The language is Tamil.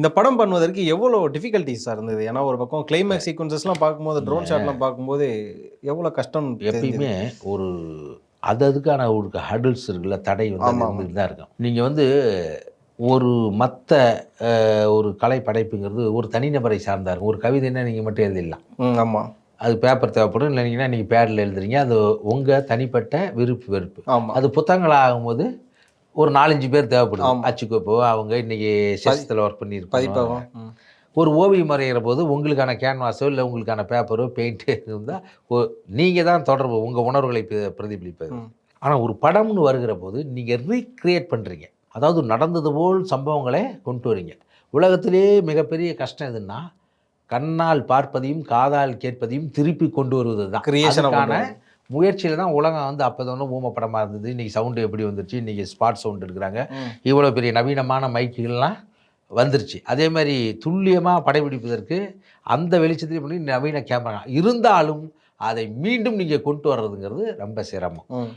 இந்த படம் பண்ணுவதற்கு எவ்வளோ டிஃபிகல்ட்டிஸாக இருந்தது? ஏன்னா ஒரு பக்கம் கிளைமேக்ஸ் சீக்வன்சஸ்லாம் பார்க்கும்போது ட்ரோன் ஷாட்லாம் பார்க்கும்போது எவ்வளோ கஷ்டம் எப்பயுமே ஒரு அது அதுக்கான ஒரு ஹடில்ஸ் இருக்குல்ல தடை வந்து தான் இருக்கும். நீங்கள் வந்து ஒரு மற்ற ஒரு கலை படைப்புங்கிறது ஒரு தனிநபரை சார்ந்தா இருக்கும். ஒரு கவிதைன்னா நீங்கள் மட்டும் எழுதிடலாம். ஆமாம் அது பேப்பர் தேவைப்படும். இல்லைங்கன்னா நீங்கள் பேடில் எழுதுறீங்க. அது உங்கள் தனிப்பட்ட விருப்பு வெறுப்பு. அது புத்தகங்கள் ஆகும்போது ஒரு நாலஞ்சு பேர் தேவைப்படும். அச்சுக்கோப்போ அவங்க இன்னைக்கு செஸ்த்தில் ஒர்க் பண்ணியிருப்பாங்க. ஒரு ஓவியம் வரைகிற போது உங்களுக்கான கேன்வாஸோ இல்லை உங்களுக்கான பேப்பரோ பெயிண்ட்டு இருந்தால் நீங்கள் தான் தொடர்பு உங்கள் உணர்வுகளை பிர- பிரதிபலிப்பது. ஆனால் ஒரு படம்னு வருகிற போது நீங்கள் ரீக்ரியேட் பண்ணுறீங்க அதாவது நடந்தது போல் சம்பவங்களை கொண்டு வரீங்க. உலகத்திலே மிகப்பெரிய கஷ்டம் எதுன்னா கண்ணால் பார்ப்பதையும் காதால் கேட்பதையும் திருப்பி கொண்டு வருவது தான் Creation முயற்சியில் தான் உலகம் வந்து அப்போ தான் ஊம படமாக இருந்தது. இன்றைக்கி சவுண்டு எப்படி வந்துருச்சு? இன்றைக்கி ஸ்பாட் சவுண்ட் எடுக்கிறாங்க. இவ்வளோ பெரிய நவீனமான மைக்குகள்லாம் வந்துருச்சு. அதே மாதிரி துல்லியமாக படைப்பிடிப்பதற்கு அந்த வெளிச்சத்திலே பண்ணி நவீன கேமரா. இருந்தாலும் அதை மீண்டும் நீங்கள் கொண்டு வர்றதுங்கிறது ரொம்ப சிரமம்.